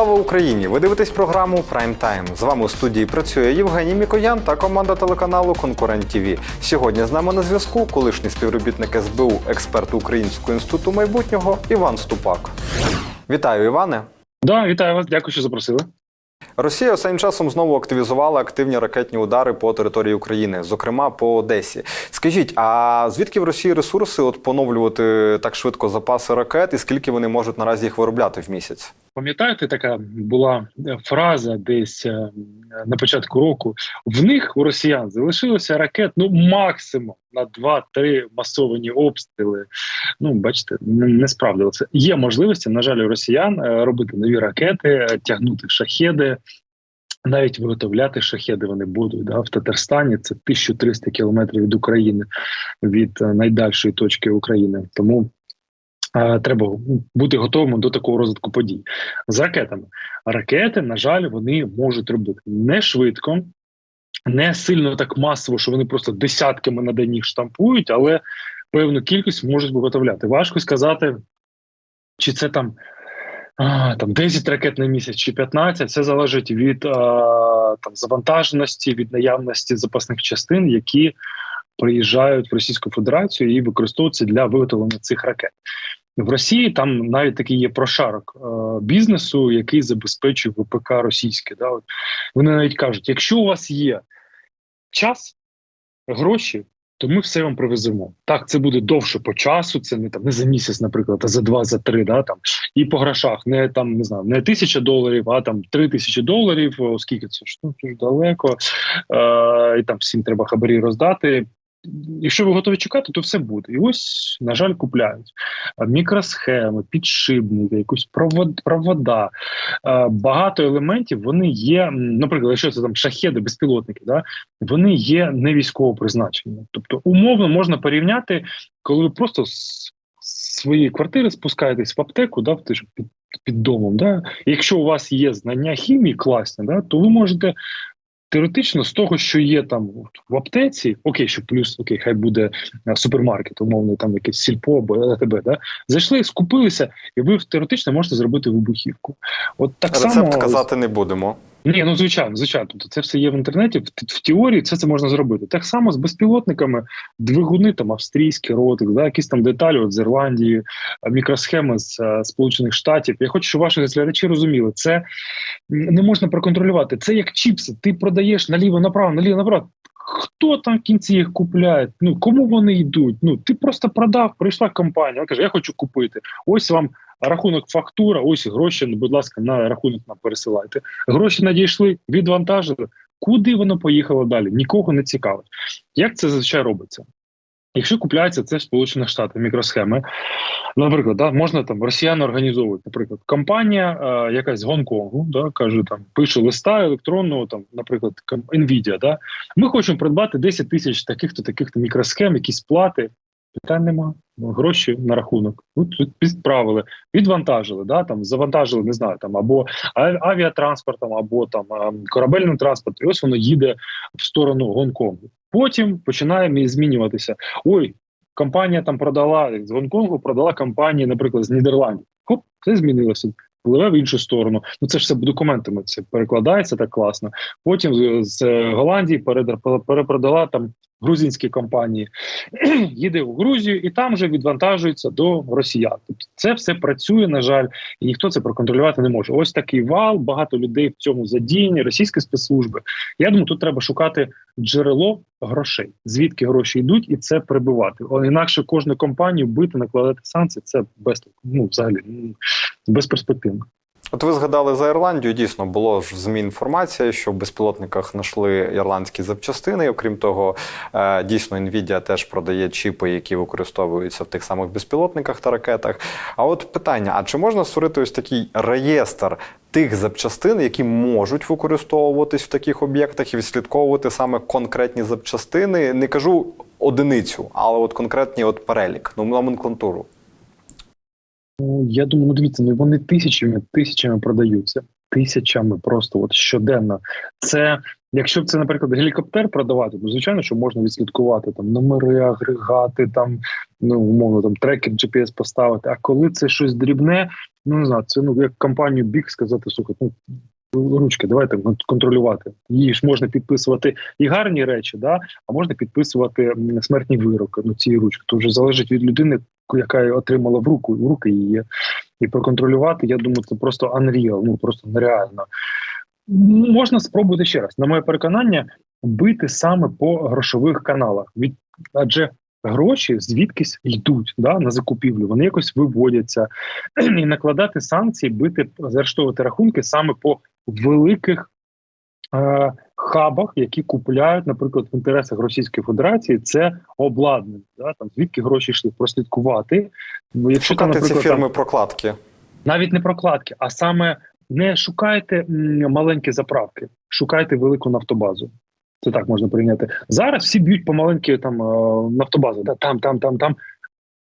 Слава Україні! Ви дивитесь програму Прайм Тайм. З вами у студії працює Євгеній Мікоян та команда телеканалу Конкурент ТВ. Сьогодні з нами на зв'язку колишній співробітник СБУ, експерт Українського інституту майбутнього Іван Ступак. Вітаю, Іване. Да, вітаю вас, дякую, що запросили. Росія останнім часом знову активізувала активні ракетні удари по території України, зокрема по Одесі. Скажіть, а звідки в Росії ресурси от поновлювати так швидко запаси ракет, і скільки вони можуть наразі їх виробляти в місяць? Пам'ятаєте, така була фраза десь е, на початку року: в них у росіян залишилося ракет ну максимум на 2-3 масовані обстріли. Ну, бачите, не, справдилося. Є можливості, на жаль, у росіян е, робити нові ракети, е, тягнути шахеди. Навіть виготовляти шахеди вони будуть да, в Татарстані. Це 1300 кілометрів від України, від е, найдальшої точки України. Тому е, треба бути готовим до такого розвитку подій з ракетами. Ракети, на жаль, вони можуть робити не швидко, не сильно так масово, що вони просто десятками на день їх штампують, але певну кількість можуть виготовляти. Важко сказати, чи це там. А, там 10 ракет на місяць чи 15, це залежить від а, там завантаженості, від наявності запасних частин, які приїжджають в Російську Федерацію і використовуються для виготовлення цих ракет. В Росії там навіть такий є прошарок е, бізнесу, який забезпечує ВПК російське. Да? От Вони навіть кажуть: якщо у вас є час, гроші, то ми все вам привеземо. Так, це буде довше по часу, це не там не за місяць, наприклад, а за два, за три, да там і по грошах, не там не знаю, не тисяча доларів, а там три тисячі доларів, оскільки це ж ну, далеко, е, і там всім треба хабарі роздати. Якщо ви готові чекати, то все буде. І ось, на жаль, купляють мікросхеми, підшипники, якусь провод, провода. Е, Багато елементів вони є. Наприклад, якщо це там шахеди, безпілотники, да, вони є не військового призначення. Тобто, умовно можна порівняти, коли ви просто з своєї квартири спускаєтесь в аптеку, да, під, під домом. Да. Якщо у вас є знання хімії класні, да, то ви можете теоретично з того, що є там в аптеці, окей, що плюс окей, хай буде е, супермаркет, умовно, там якесь сільпо або ЛТБ, да, зайшли, скупилися, і ви теоретично можете зробити вибухівку. От так Рецепт само казати не будемо. Ні, ну звичайно, звичайно. Тобто це все є в інтернеті. В, в теорії це це можна зробити. Так само з безпілотниками, двигуни там австрійські ротик, да, якісь там деталі от з Ірландії, мікросхеми з е, Сполучених Штатів. Я хочу, щоб ваші глядачі розуміли, це не можна проконтролювати. Це як чіпси. Ти продаєш наліво направо, наліво направо. Хто там в кінці їх купляє? Ну кому вони йдуть? Ну ти просто продав, прийшла компанія. Каже, я хочу купити. Ось вам рахунок фактура, ось гроші. ну, Будь ласка, на рахунок нам пересилайте. Гроші надійшли, відвантажили. Куди воно поїхало далі? Нікого не цікавить. Як це зазвичай робиться? Якщо купляється це в Сполучених Штатах мікросхеми, наприклад, да, можна там росіяни організовують, наприклад, компанія е, якась з Гонконгу, да, каже, там пише листа електронного, там, наприклад, Nvidia, да, ми хочемо придбати 10 тисяч таких-то таких-то мікросхем, якісь плати. Питань нема. Ну, гроші на рахунок. Ну, тут підправили, відвантажили, да, там, завантажили, не знаю, там, або авіатранспортом, або там корабельним транспортом, і ось воно їде в сторону Гонконгу. Потім починає змінюватися. Ой, компанія там продала з Гонконгу, продала компанії, наприклад, з Нідерландів. Хоп, все змінилося. Пливе в іншу сторону. Ну це ж все документами. Це перекладається так класно. Потім з, Голландії перепродала там грузинські компанії, їде в Грузію і там вже відвантажується до росіян. Тобто це все працює, на жаль, і ніхто це проконтролювати не може. Ось такий вал, багато людей в цьому задіяні, російські спецслужби. Я думаю, тут треба шукати джерело грошей, звідки гроші йдуть, і це прибивати. О, Інакше кожну компанію бити, накладати санкції це без ну, взагалі безперспективно. От ви згадали за Ірландію. Дійсно було ж в ЗМІ інформація, що в безпілотниках знайшли ірландські запчастини. Окрім того, е, дійсно Nvidia теж продає чіпи, які використовуються в тих самих безпілотниках та ракетах. А от питання: а чи можна створити ось такий реєстр тих запчастин, які можуть використовуватись в таких об'єктах і відслідковувати саме конкретні запчастини? Не кажу одиницю, але от конкретні от перелік, ну номенклатуру. Ну, я думаю, ну дивіться, ну вони тисячами тисячами продаються. тисячами просто от щоденно. Це якщо б це, наприклад, гелікоптер продавати, то звичайно, що можна відслідкувати там номери, агрегати, там ну умовно там трекер GPS поставити. А коли це щось дрібне, ну не знаю, це ну як компанію Big сказати, слухай, ну. Ручки, давайте контролювати. Її ж можна підписувати і гарні речі, да, а можна підписувати смертні вироки ну, цієї ручки. То вже залежить від людини, яка отримала в руку, в руки її. І проконтролювати, я думаю, це просто unreal, ну просто нереально. Можна спробувати ще раз. На моє переконання, бити саме по грошових каналах. Від адже гроші звідкись йдуть да, на закупівлю, вони якось виводяться і накладати санкції, бити заарештовувати рахунки саме по великих е, хабах, які купляють, наприклад, в інтересах Російської Федерації, це обладнання. Да, там звідки гроші йшли прослідкувати. Ну, Якщо там, ці фірми прокладки. навіть не прокладки, а саме не шукайте маленькі заправки, шукайте велику нафтобазу. Це так можна прийняти. Зараз всі б'ють по маленькі там е, нафтобази. Да, там, там, там, там.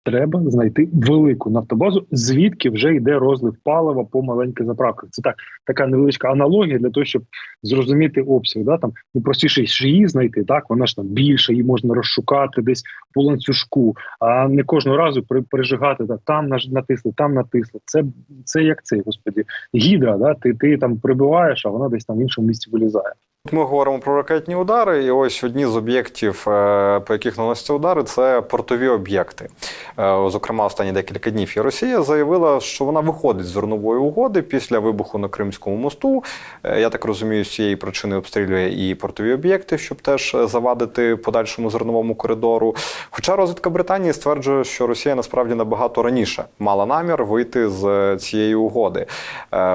Треба знайти велику нафтобазу, звідки вже йде розлив палива по маленьких заправках. Це так, така невеличка аналогія для того, щоб зрозуміти обсяг. Да? Там ну, простіше ж її знайти, так вона ж там більше, її можна розшукати десь по ланцюжку, а не кожного разу при, пережигати так, там натисли, там натисли. Це, це як цей, господі, гідра. Да? Ти, ти там прибиваєш, а вона десь там в іншому місці вилізає. Ми говоримо про ракетні удари, і ось одні з об'єктів, е, по яких наносяться удари, це портові об'єкти. Е, Зокрема, останні декілька днів і Росія заявила, що вона виходить з зернової угоди після вибуху на Кримському мосту. Е, Я так розумію, з цієї причини обстрілює і портові об'єкти, щоб теж завадити подальшому зерновому коридору. Хоча розвідка Британії стверджує, що Росія насправді набагато раніше мала намір вийти з цієї угоди.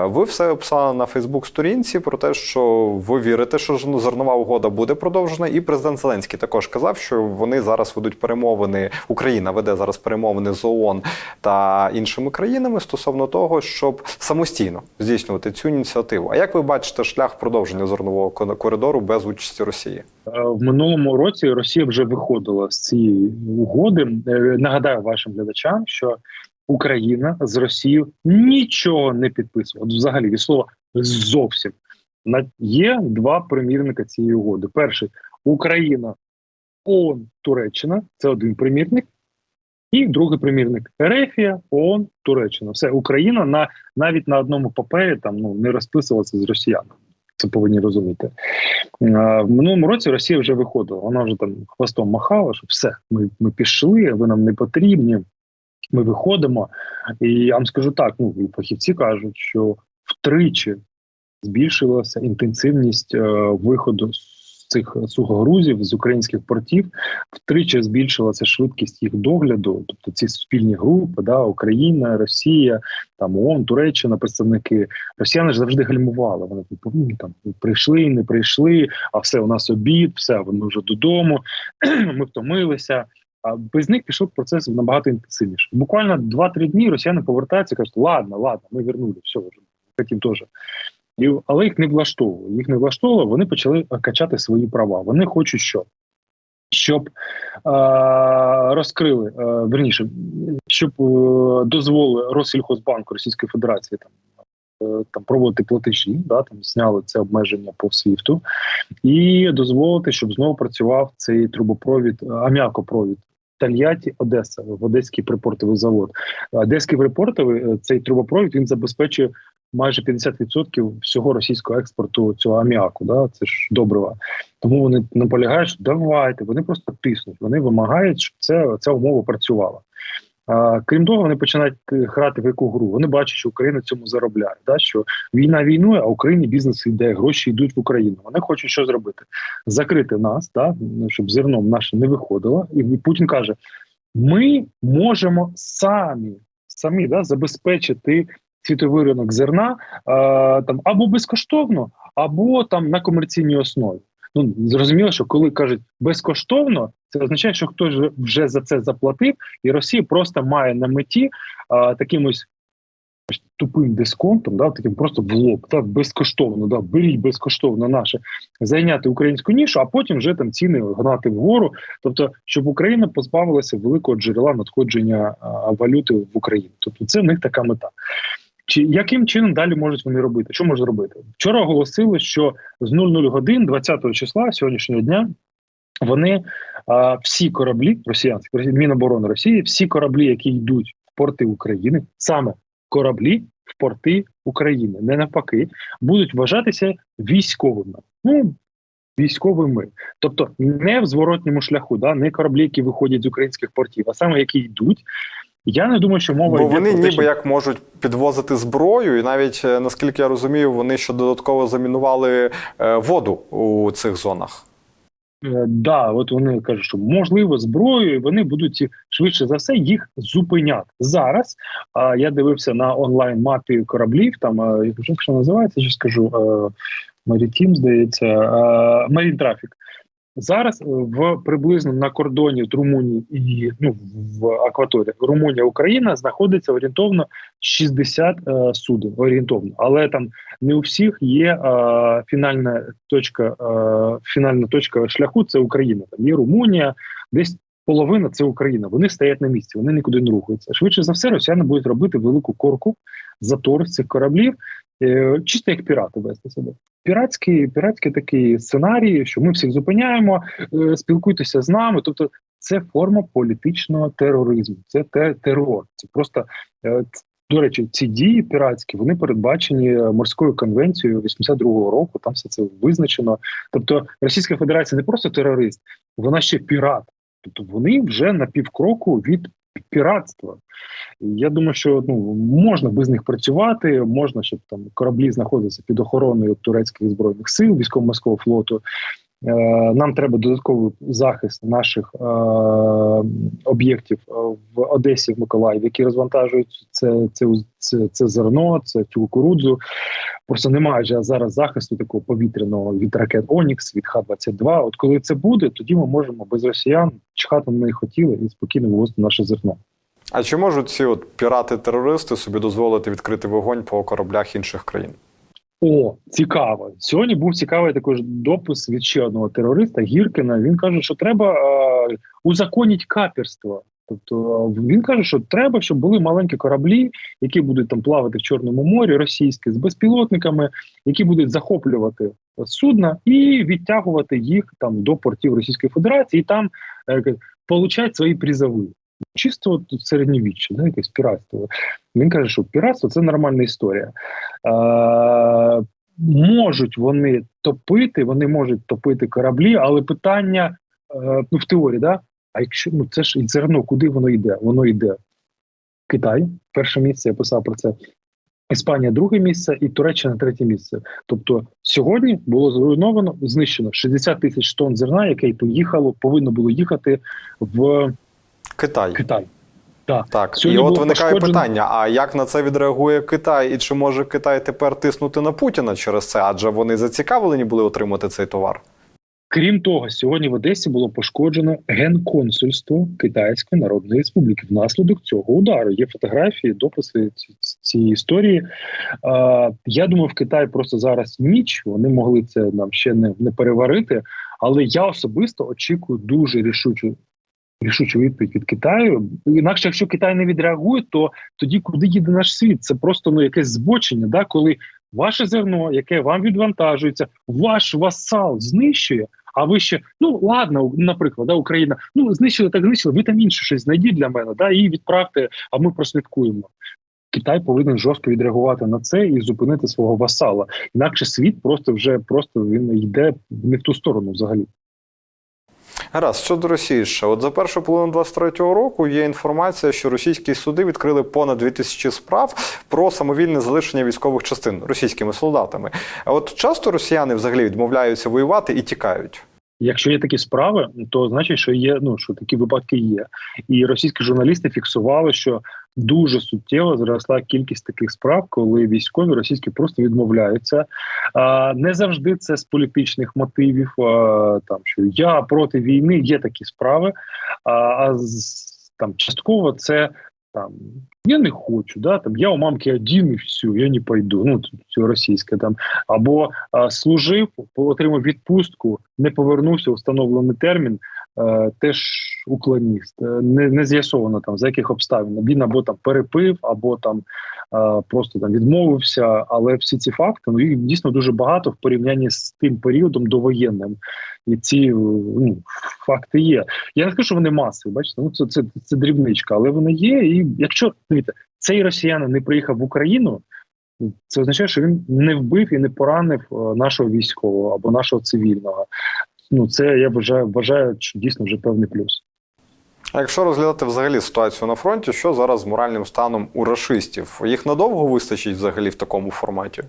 Ви все описали на Фейсбук-сторінці про те, що ви вірите, що ж зернова угода буде продовжена. І президент Зеленський також казав, що вони зараз ведуть перемовини. Україна веде зараз перемовини з ООН та іншими країнами стосовно того, щоб самостійно здійснювати цю ініціативу. А як ви бачите шлях продовження зернового коридору без участі Росії? Е, В минулому році Росія вже виходила з цієї угоди. Е, Нагадаю вашим глядачам, що Україна з Росією нічого не підписувала. Взагалі від слова зовсім є два примірника цієї угоди. Перший Україна, ООН, Туреччина це один примірник. І другий примірник Ерефія, ООН, Туреччина. Все Україна на навіть на одному папері там ну не розписувалася з росіянами. Це повинні розуміти. В минулому році Росія вже виходила. Вона вже там хвостом махала, що все, ми, ми пішли, ви нам не потрібні. Ми виходимо. І я вам скажу так: ну і фахівці кажуть, що втричі збільшилася інтенсивність е, виходу з цих сухогрузів з українських портів, втричі збільшилася швидкість їх догляду. Тобто ці спільні групи, да, Україна, Росія, там ООН, Туреччина, представники Росіяни ж завжди гальмували. Вони типу, «Ну, там прийшли, не прийшли, а все у нас обід, все вони вже додому. ми втомилися. А без них пішов процес набагато інтенсивніше. Буквально 2-3 дні росіяни повертаються кажуть, ладно, ладно, ми вернули, все вже хотів теж. Але їх не влаштовувало. Їх не влаштовувало, вони почали качати свої права. Вони хочуть що? Щоб е, розкрили, е, верніше, щоб е, дозволили Россільхозбанку Російської Федерації там, е, там проводити платежі, да, там зняли це обмеження по СВІФТу, і дозволити, щоб знову працював цей трубопровід, е, аміакопровід. Тольятті, Одеса, в Одеський припортовий завод. Одеський припортовий е, цей трубопровід він забезпечує майже 50% всього російського експорту цього аміаку. Да? Це ж добрива. Тому вони наполягають, що давайте. Вони просто тиснуть. Вони вимагають, щоб це, ця умова працювала. А, крім того, вони починають грати в яку гру. Вони бачать, що Україна цьому заробляє. Да? Що війна війною, а Україні бізнес йде, гроші йдуть в Україну. Вони хочуть що зробити? Закрити нас, да? щоб зерном наше не виходило. І Путін каже: ми можемо самі самі да, забезпечити світовий ринок зерна е, там або безкоштовно, або там на комерційній основі. Ну зрозуміло, що коли кажуть безкоштовно, це означає, що хтось вже- за це заплатив, і Росія просто має на меті е, таким тупим дисконтом, да, таким просто в лоб, да, безкоштовно, да, беріть безкоштовно наше зайняти українську нішу, а потім вже там ціни гнати вгору. Тобто, щоб Україна позбавилася великого джерела надходження а, валюти в Україну. Тобто, це в них така мета. Чи яким чином далі можуть вони робити? Що можуть робити? Вчора оголосили, що з 00 годин 20 числа сьогоднішнього дня вони а, всі кораблі росіянські Міноборони Росії, всі кораблі, які йдуть в порти України, саме кораблі в порти України, не навпаки, будуть вважатися військовими. Ну військовими, тобто не в зворотньому шляху, да не кораблі, які виходять з українських портів, а саме які йдуть. Я не думаю, що мова Бо йде вони про те, ніби що- як можуть підвозити зброю, і навіть е, наскільки я розумію, вони ще додатково замінували е, воду у цих зонах. Е, Да, от вони кажуть, що можливо зброєю, і вони будуть швидше за все їх зупиняти зараз. А я дивився на онлайн мапі кораблів. Там е, як що називається, що скажу Марітім, здається, Марін Трафік. Зараз е, в приблизно на кордоні з Румунії і ну в акваторії Румунія Україна знаходиться орієнтовно 60 е, суден. Орієнтовно, але там не у всіх є е, фінальна точка. Е, фінальна точка шляху це Україна. Там є Румунія, десь половина це Україна. Вони стоять на місці, вони нікуди не рухаються. Швидше за все, росіяни будуть робити велику корку затор цих кораблів, чисто як пірати вести себе. Піратський, піратський такий сценарій, що ми всіх зупиняємо, е, спілкуйтеся з нами. Тобто, це форма політичного тероризму, це те терор. Це просто е, до речі, ці дії піратські вони передбачені е, морською конвенцією 82-го року. Там все це визначено. Тобто, Російська Федерація не просто терорист, вона ще пірат. Тобто вони вже на півкроку від піратства. Я думаю, що ну можна без них працювати, можна, щоб там кораблі знаходилися під охороною турецьких збройних сил, військово-морського флоту. Е, Нам треба додатковий захист наших е, об'єктів е, в Одесі, в Миколаєві, які розвантажують це, це, це, це зерно, це цю кукурудзу. Просто немає вже зараз захисту такого повітряного від ракет Онікс, від Х-22. От коли це буде, тоді ми можемо без росіян чхати на хотіли і спокійно вивозити наше зерно. А чи можуть ці от пірати-терористи собі дозволити відкрити вогонь по кораблях інших країн? О, цікаво. Сьогодні був цікавий також допис від ще одного терориста Гіркіна. Він каже, що треба е, узаконіть каперство. Тобто е, він каже, що треба, щоб були маленькі кораблі, які будуть там плавати в Чорному морі, російські з безпілотниками, які будуть захоплювати судна і відтягувати їх там до портів Російської Федерації, і там е, получать свої призови. Чисто от середньовіччя, да, якесь піратство. Він каже, що піратство це нормальна історія. Е, можуть вони топити, вони можуть топити кораблі, але питання е, ну, в теорії, да? а якщо ну це ж зерно, куди воно йде? Воно йде Китай, перше місце, я писав про це. Іспанія друге місце і Туреччина третє місце. Тобто сьогодні було зруйновано, знищено 60 тисяч тонн зерна, яке поїхало, повинно було їхати в Китай. Китай. Так, Сьогодні і от виникає пошкоджено- питання: а як на це відреагує Китай? І чи може Китай тепер тиснути на Путіна через це? Адже вони зацікавлені були отримати цей товар? Крім того, сьогодні в Одесі було пошкоджено генконсульство Китайської Народної Республіки. Внаслідок цього удару є фотографії, дописи цієї історії. Е, я думаю, в Китаї просто зараз ніч. Вони могли це нам ще не, не переварити. Але я особисто очікую дуже рішучу. Рішучу відповідь від Китаю. Інакше, якщо Китай не відреагує, то тоді куди їде наш світ? Це просто ну якесь збочення, да коли ваше зерно, яке вам відвантажується, ваш васал знищує. А ви ще ну ладно, наприклад, да, Україна ну знищили так знищили. Ви там інше щось знайдіть для мене, да і відправте. А ми прослідкуємо. Китай повинен жорстко відреагувати на це і зупинити свого васала. Інакше світ просто вже просто він йде не в ту сторону взагалі. Гаразд, щодо Росії ще. От за першу половину 23-го року є інформація, що російські суди відкрили понад 2000 справ про самовільне залишення військових частин російськими солдатами. А от часто росіяни взагалі відмовляються воювати і тікають. Якщо є такі справи, то значить, що є ну що такі випадки є. І російські журналісти фіксували, що дуже суттєво зросла кількість таких справ, коли військові російські просто відмовляються. Не завжди це з політичних мотивів. Там що я проти війни, є такі справи. А, там частково це там. Я не хочу, да там я у мамки один і все, я не пойду. Ну це російське там або а, служив, отримав відпустку, не повернувся у встановлений термін. Е, теж уклоніст. Е, Не, не з'ясовано там за яких обставин. Він або там перепив, або там е, просто там відмовився. Але всі ці факти ну їх дійсно дуже багато в порівнянні з тим періодом довоєнним. І ці ну, факти є. Я не скажу, що вони масові, бачите, ну це, це, це дрібничка, але вони є. І якщо дивіться, цей росіянин не приїхав в Україну, це означає, що він не вбив і не поранив нашого військового або нашого цивільного. Ну це я вважаю, вважаю, що дійсно вже певний плюс. А якщо розглядати взагалі ситуацію на фронті, що зараз з моральним станом у рашистів? Їх надовго вистачить взагалі в такому форматі?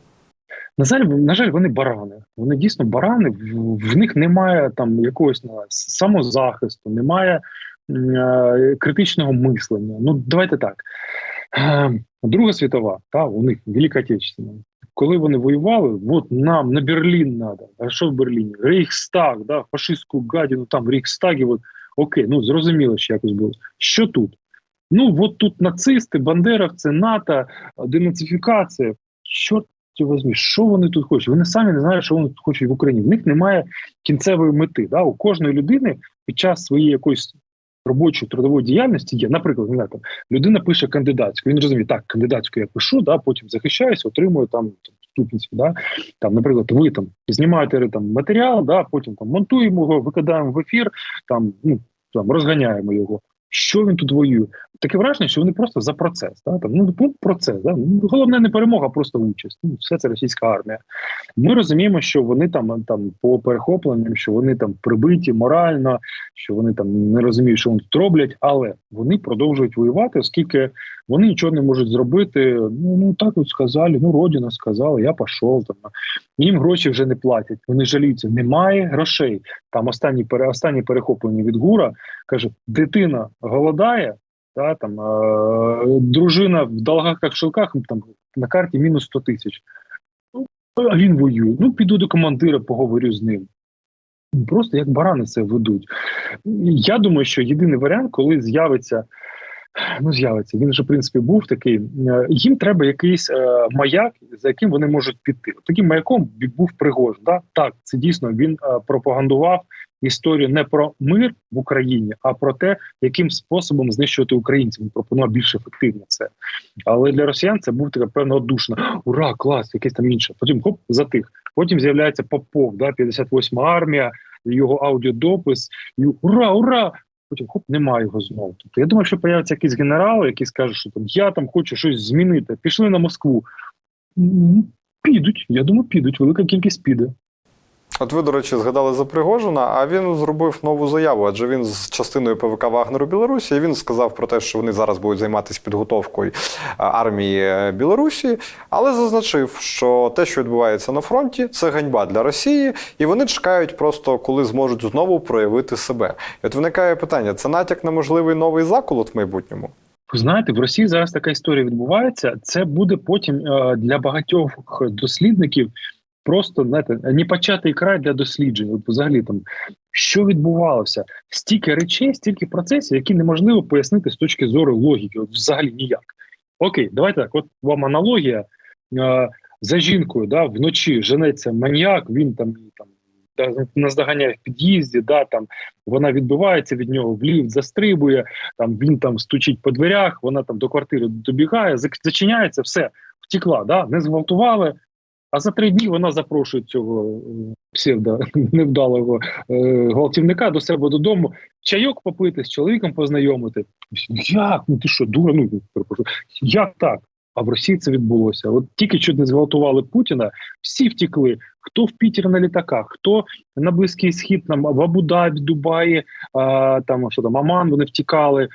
На жаль, на жаль, вони барани. Вони дійсно барани. В, в них немає там якогось ну, самозахисту, немає е, критичного мислення. Ну давайте так. Е, Друга світова, та у них Велика Отечественна. Коли вони воювали, от нам на Берлін треба. А що в Берліні? Рейхстаг, да, фашистську гадіну там в Рейхстагі. От, окей, ну зрозуміло, що якось було. Що тут? Ну от тут нацисти, бандеровці, НАТО, денацифікація. Чорт ти що вони тут хочуть? Вони самі не знають, що вони тут хочуть в Україні. В них немає кінцевої мети. Да? У кожної людини під час своєї якоїсь робочої трудової діяльності є, наприклад, не знаю, там, людина пише кандидатську. Він розуміє, так, кандидатську я пишу, да, потім захищаюся, отримую там ступінці. Да? Там, наприклад, ви там знімаєте там матеріал, да, потім там монтуємо його, викидаємо в ефір, там ну там розганяємо його. Що він тут воює? Таке враження, що вони просто за процес. Да? Там, ну, ну, процес. Да? Ну, головне не перемога, а просто участь. Ну, все це російська армія. Ми розуміємо, що вони там, там по перехопленням, що вони там прибиті морально, що вони там не розуміють, що вони тут роблять, але вони продовжують воювати, оскільки вони нічого не можуть зробити. Ну, ну так от сказали, ну родина сказала, я пішов. Їм гроші вже не платять. Вони жаліються. Немає грошей. Там останні пере останні перехоплення від гура каже: дитина голодає. Та там е- дружина в долгах як шелках там на карті мінус 100 тисяч. Ну, а він воює. Ну, піду до командира, поговорю з ним. Просто як барани це ведуть. Я думаю, що єдиний варіант, коли з'явиться. Ну, з'явиться. Він вже в принципі був такий. е, Їм треба якийсь е, маяк, за яким вони можуть піти. Таким маяком був Пригожин. Да? Так, це дійсно він е, пропагандував історію не про мир в Україні, а про те, яким способом знищувати українців. Він пропонував більш ефективно це. Але для росіян це був така певна одушна. Ура, клас, якесь там інше. Потім хоп, затих. Потім з'являється Попов, да, 58-ма армія, його аудіодопис, і ура, ура! Потім хоп, немає його знову. Тобто я думаю, що появиться якийсь генерал, який скаже, що там я там хочу щось змінити. Пішли на Москву. Підуть, я думаю, підуть. Велика кількість піде. От ви, до речі, згадали за Пригожина, а він зробив нову заяву, адже він з частиною ПВК Вагнеру Білорусі. і Він сказав про те, що вони зараз будуть займатися підготовкою армії е, Білорусі, але зазначив, що те, що відбувається на фронті, це ганьба для Росії, і вони чекають просто, коли зможуть знову проявити себе. І от виникає питання: це натяк на можливий новий заколот в майбутньому. Знаєте, в Росії зараз така історія відбувається. Це буде потім е, для багатьох дослідників просто знаєте, непочатий край для досліджень. Взагалі там що відбувалося, стільки речей, стільки процесів, які неможливо пояснити з точки зору логіки. От взагалі ніяк. Окей, давайте так. От вам аналогія е, за жінкою, да, вночі женеться маньяк, він там там. Наздоганяє в під'їзді, да, там вона відбивається від нього, в ліфт застрибує, там він там стучить по дверях, вона там до квартири добігає, зачиняється, все, втекла, да, не зґвалтували. А за три дні вона запрошує цього е, псевдо невдалого е, гвалтівника до себе додому, чайок попити, з чоловіком познайомити. Як? Ну ти що, дура? Ну перепрошую. Як так? А в Росії це відбулося. От тільки що не зґвалтували Путіна, всі втекли. Хто в Пітер на літаках, хто на Близький Схід, там в Абу-Дабі, Дубаї, а, там що там Аман, вони втікали.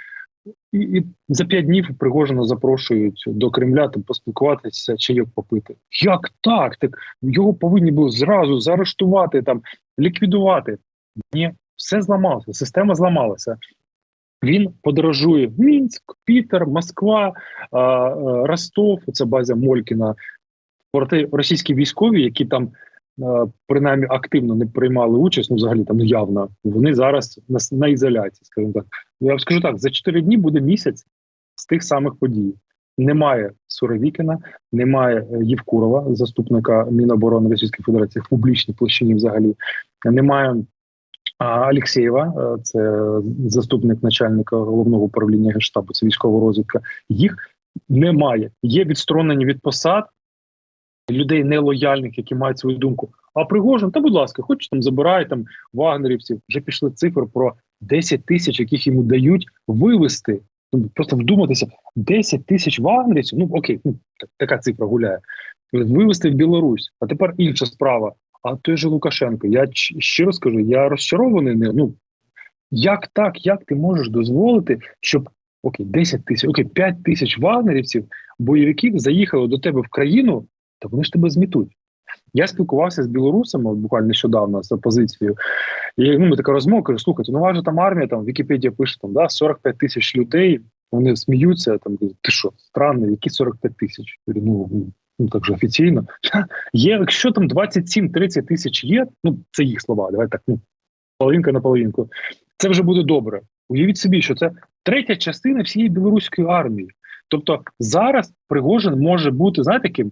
І, і за п'ять днів Пригожина запрошують до Кремля там поспілкуватися, чайок попити. Як так? Так його повинні були зразу заарештувати, там ліквідувати. Ні, все зламалося, система зламалася. Він подорожує в Мінськ, Пітер, Москва, Ростов, це база Молькіна. Проте російські військові, які там принаймні активно не приймали участь, ну взагалі там явно, вони зараз на, на ізоляції, скажімо так. Я вам скажу так: за 4 дні буде місяць з тих самих подій. Немає Суровікіна, немає е, Євкурова, заступника Міноборони Російської Федерації в публічній площині взагалі. Немає А Алєксєєва, е, це заступник начальника головного управління генштабу, це військова розвідка. Їх немає. Є відсторонені від посад людей нелояльних, які мають свою думку. А Пригожин, та будь ласка, хоч там забирай там вагнерівців. Вже пішли цифри про 10 тисяч, яких йому дають вивести. Ну, просто вдуматися, 10 тисяч вагнерівців. Ну окей, ну така цифра гуляє. Вивести в Білорусь. А тепер інша справа. А той же Лукашенко, я щиро скажу, я розчарований. ним. Ну як так? Як ти можеш дозволити, щоб окей, 10 тисяч, окей, 5 тисяч вагнерівців, бойовиків заїхали до тебе в країну, та вони ж тебе змітуть. Я спілкувався з білорусами буквально нещодавно з опозицією. І ну, така розмова кажу, слухайте, ну ваша там армія, там Вікіпедія пише там да, 45 тисяч людей. Вони сміються, там ти що, странно, які 45 тисяч? Ну, ну так же офіційно. Є, якщо там 27-30 тисяч є, ну це їх слова, давай так, ну половинка на половинку. Це вже буде добре. Уявіть собі, що це третя частина всієї білоруської армії. Тобто зараз Пригожин може бути, знаєте, таким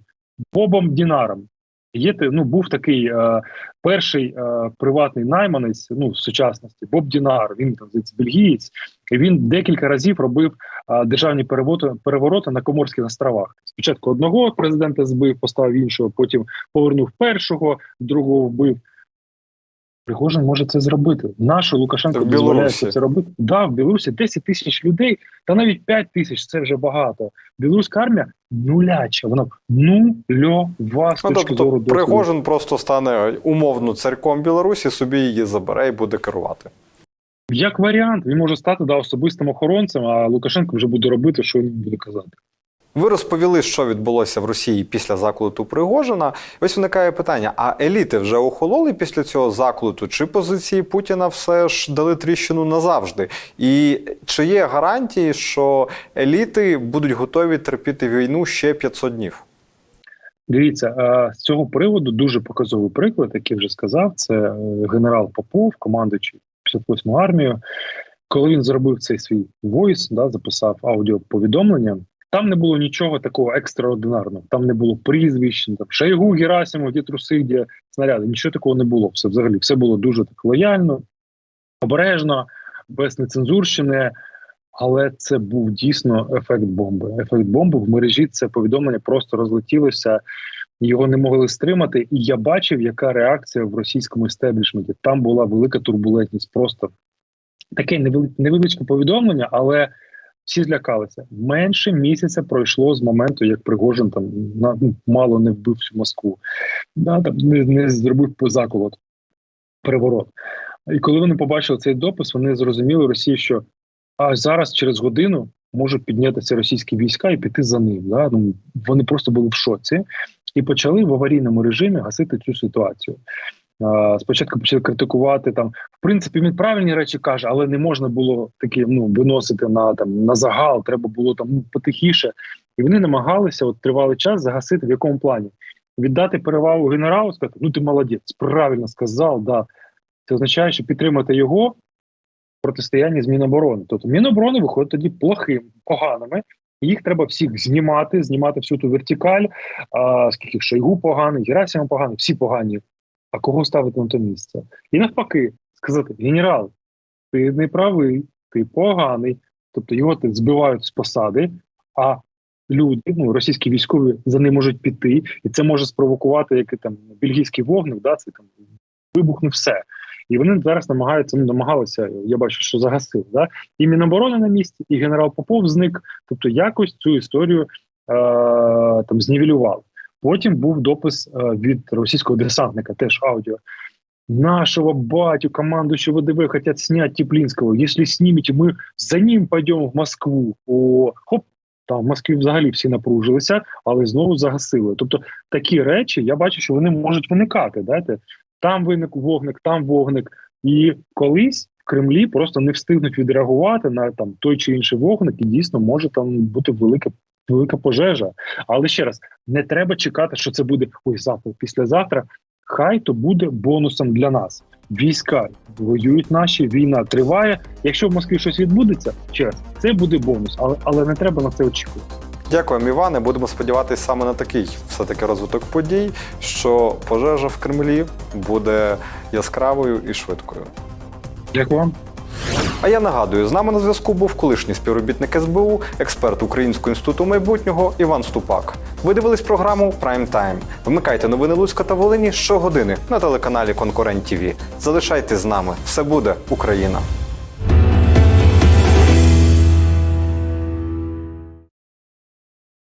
Бобом Дінаром. Є ну, був такий е, перший е, приватний найманець ну, в сучасності Боб Дінар. Він там бельгієць, і він декілька разів робив е, державні перевороти, перевороти на Коморських островах. Спочатку одного президента збив, поставив іншого, потім повернув першого, другого вбив. Пригожин може це зробити. Нашу Лукашенко В дозволяє це робити. Да, в Білорусі 10 тисяч людей, та навіть 5 тисяч це вже багато. Білоруська армія нуляча, вона нульова з Ну, точки тобто зору. Пригожин просто стане умовно царьком Білорусі, собі її забере і буде керувати. Як варіант, він може стати да, особистим охоронцем, а Лукашенко вже буде робити, що він буде казати. Ви розповіли, що відбулося в Росії після заколоту Пригожина. Ось виникає питання: а еліти вже охололи після цього заколоту? Чи позиції Путіна все ж дали тріщину назавжди? І чи є гарантії, що еліти будуть готові терпіти війну ще 500 днів? Дивіться, з цього приводу дуже показовий приклад, який вже сказав, це е, генерал Попов, командуючий 58-ю армією. Коли він зробив цей свій войс, да, записав аудіоповідомлення. Там не було нічого такого екстраординарного. Там не було прізвищ, там Шойгу, Герасимов, де труси, де снаряди. Нічого такого не було. Все взагалі все було дуже так лояльно, обережно, без нецензурщини. Але це був дійсно ефект бомби. Ефект бомби в мережі це повідомлення просто розлетілося, його не могли стримати. І я бачив, яка реакція в російському істеблішменті. Там була велика турбулентність. Просто таке невели- невеличке повідомлення, але всі злякалися. Менше місяця пройшло з моменту, як Пригожин там на ну, мало не вбив Москву, да, там не, не зробив заколот, переворот. І коли вони побачили цей допис, вони зрозуміли Росії, що а зараз через годину можуть піднятися російські війська і піти за ним. Да? Ну, вони просто були в шоці і почали в аварійному режимі гасити цю ситуацію. Спочатку почали критикувати там. В принципі, він правильні речі каже, але не можна було такі ну виносити на там на загал. Треба було там ну, потихіше. І вони намагалися от тривалий час загасити в якому плані віддати перевагу генералу, сказати, ну ти молодець, правильно сказав. Да. Це означає, що підтримати його протистоянні з Міноборони. Тобто Міноборони виходить тоді плохим, поганими. Їх треба всіх знімати, знімати всю ту вертикаль. А, скільки Шойгу поганий, Герасимов поганий, всі погані. А кого ставити на то місце? І навпаки, сказати: генерал, ти не правий, ти поганий. Тобто його ти збивають з посади, а люди, ну російські військові за ним можуть піти, і це може спровокувати який там бельгійський вогник, да, це там вибухне все. І вони зараз намагаються, ну намагалися, я бачу, що загасили. Да? І Міноборони на місці, і генерал Попов зник. Тобто якось цю історію е- там знівелювали. Потім був допис е- від російського десантника, теж аудіо. Нашего батю, командующего ВДВ, хотят снять Теплинского. Если снимете, мы за ним пойдем в Москву. О, хоп, там в Москві взагалі всі напружилися, але знову загасили. Тобто такі речі я бачу, що вони можуть виникати. Знаєте? Там виник вогник, там вогник. І колись в Кремлі просто не встигнуть відреагувати на там той чи інший вогник, і дійсно може там бути велика. Велика пожежа, але ще раз не треба чекати, що це буде ой завтра, післязавтра. Хай то буде бонусом для нас. Війська воюють наші, війна триває. Якщо в Москві щось відбудеться, ще раз, це буде бонус, але але не треба на це очікувати. Дякуємо, Іване. Будемо сподіватися саме на такий все-таки розвиток подій, що пожежа в Кремлі буде яскравою і швидкою. Дякую вам. А я нагадую, з нами на зв'язку був колишній співробітник СБУ, експерт Українського інституту майбутнього Іван Ступак. Ви дивились програму Прайм Тайм. Вмикайте новини Луцька та Волині щогодини на телеканалі Конкурент ТІВІ. Залишайтесь з нами. Все буде Україна.